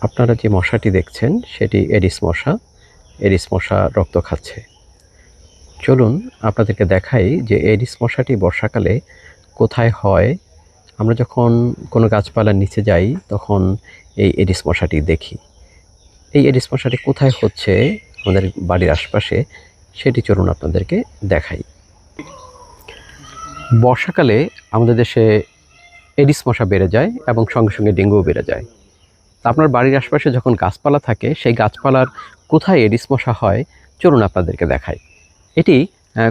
আপনারা যে মশাটি দেখছেন, সেটি এডিস মশা। এডিস মশা রক্ত খাচ্ছে। চলুন আপনাদেরকে দেখাই যে এডিস মশাটি বর্ষাকালে কোথায় হয়। আমরা যখন কোনো গাছপালার নিচে যাই, তখন এই এডিস মশাটি দেখি। এই এডিস মশাটি কোথায় হচ্ছে, আমাদের বাড়ির আশপাশে, সেটি চলুন আপনাদেরকে দেখাই। বর্ষাকালে আমাদের দেশে এডিস মশা বেড়ে যায় এবং সঙ্গে সঙ্গে ডেঙ্গুও বেড়ে যায়। আপনার বাড়ির আশপাশে যখন গাছপালা থাকে, সেই গাছপালার কোথায় এডিস মশা হয়, চলুন আপনাদেরকে দেখাই। এটি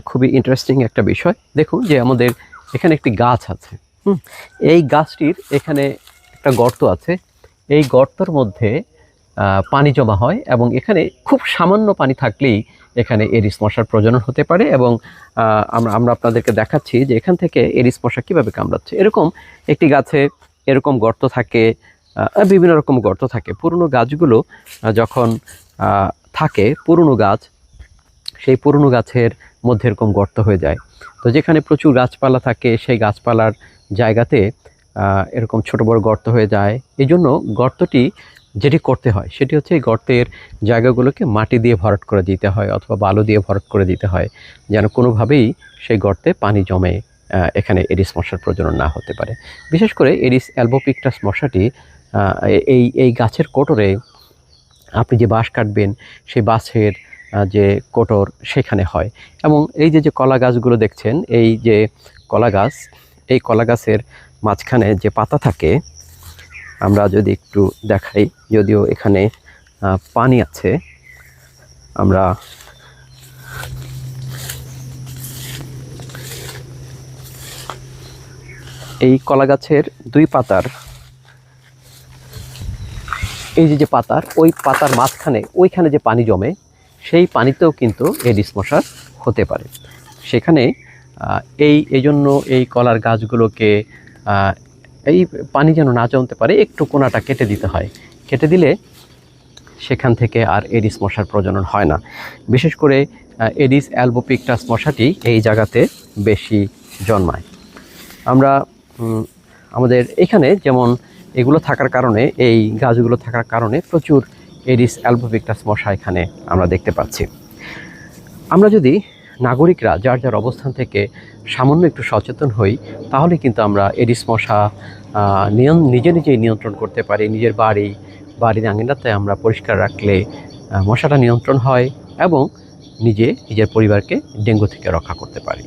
খুবই ইন্টারেস্টিং একটা বিষয়। দেখুন যে আমাদের এখানে একটি গাছ আছে। এই গাছটির এখানে একটা গর্ত আছে। এই গর্তর মধ্যে পানি জমা হয় এবং এখানে খুব সামান্য পানি থাকলেই এখানে এরিস মশার প্রজনন হতে পারে এবং আমরা আমরা আপনাদেরকে দেখাচ্ছি যে এখান থেকে এরিস মশা কীভাবে কামড়াচ্ছে। এরকম একটি গাছে এরকম গর্ত থাকে বিভিন্ন রকম গর্ত থাকে। পুরনো গাছগুলো যখন থাকে, পুরনো গাছ, সেই পুরনো গাছের মধ্যে এরকম গর্ত হয়ে যায়। তো যেখানে প্রচুর গাছপালা থাকে, সেই গাছপালার জায়গাতে এরকম ছোট বড় গর্ত হয়ে যায়। এই জন্য গর্তটি যেটি করতে হয়, সেটি হচ্ছে এই গর্তের জায়গাগুলোকে মাটি দিয়ে ভরাট করে দিতে হয় অথবা বালু দিয়ে ভরাট করে দিতে হয়, যেন কোনোভাবেই সেই গর্তে পানি জমে এখানে এডিস মশার প্রজনন না হতে পারে। বিশেষ করে এডিস অ্যালবোপিকটাস মশাটি এই এই গাছের কোটরে আপনি যে বাঁশ কাটবেন, সেই বাঁশের যে কোটর সেখানে হয়। এবং এই যে যে কলা গাছগুলো দেখছেন, এই যে কলা গাছ, এই কলা গাছের মাঝখানে যে পাতা থাকে, আমরা যদি একটু দেখাই, যদিও এখানে পানি আছে, আমরা এই কলা গাছের দুই পাতার এই যে যে পাতার, ওই পাতার মাঝখানে, ওইখানে যে পানি জমে, সেই পানিতেও কিন্তু এডিস মশা হতে পারে। সেখানে এই এই জন্য এই কলার গাছগুলোকে এই পানি যেন না জমতে পারে, একটু কোনাটা কেটে দিতে হয়। কেটে দিলে সেখান থেকে আর এডিস মশার প্রজনন হয় না। বিশেষ করে এডিস অ্যালবোপিকটাস মশাটি এই জায়গাতে বেশি জন্মায়। আমরা আমাদের এখানে যেমন এগুলো থাকার কারণে, এই গাছগুলো থাকার কারণে প্রচুর এডিস অ্যালবোপিকটাস মশা এখানে আমরা দেখতে পাচ্ছি। আমরা যদি নাগরিকরা যার যার অবস্থান থেকে সামান্য একটু সচেতন হই, তাহলে কিন্তু আমরা এডিস মশা নিজে নিজেই নিয়ন্ত্রণ করতে পারি, নিজের বাড়ি, বাড়ির আঙিনাতে আমরা পরিষ্কার রাখলে মশাটা নিয়ন্ত্রণ হয় এবং নিজে, নিজের পরিবারকে ডেঙ্গু থেকে রক্ষা করতে পারি।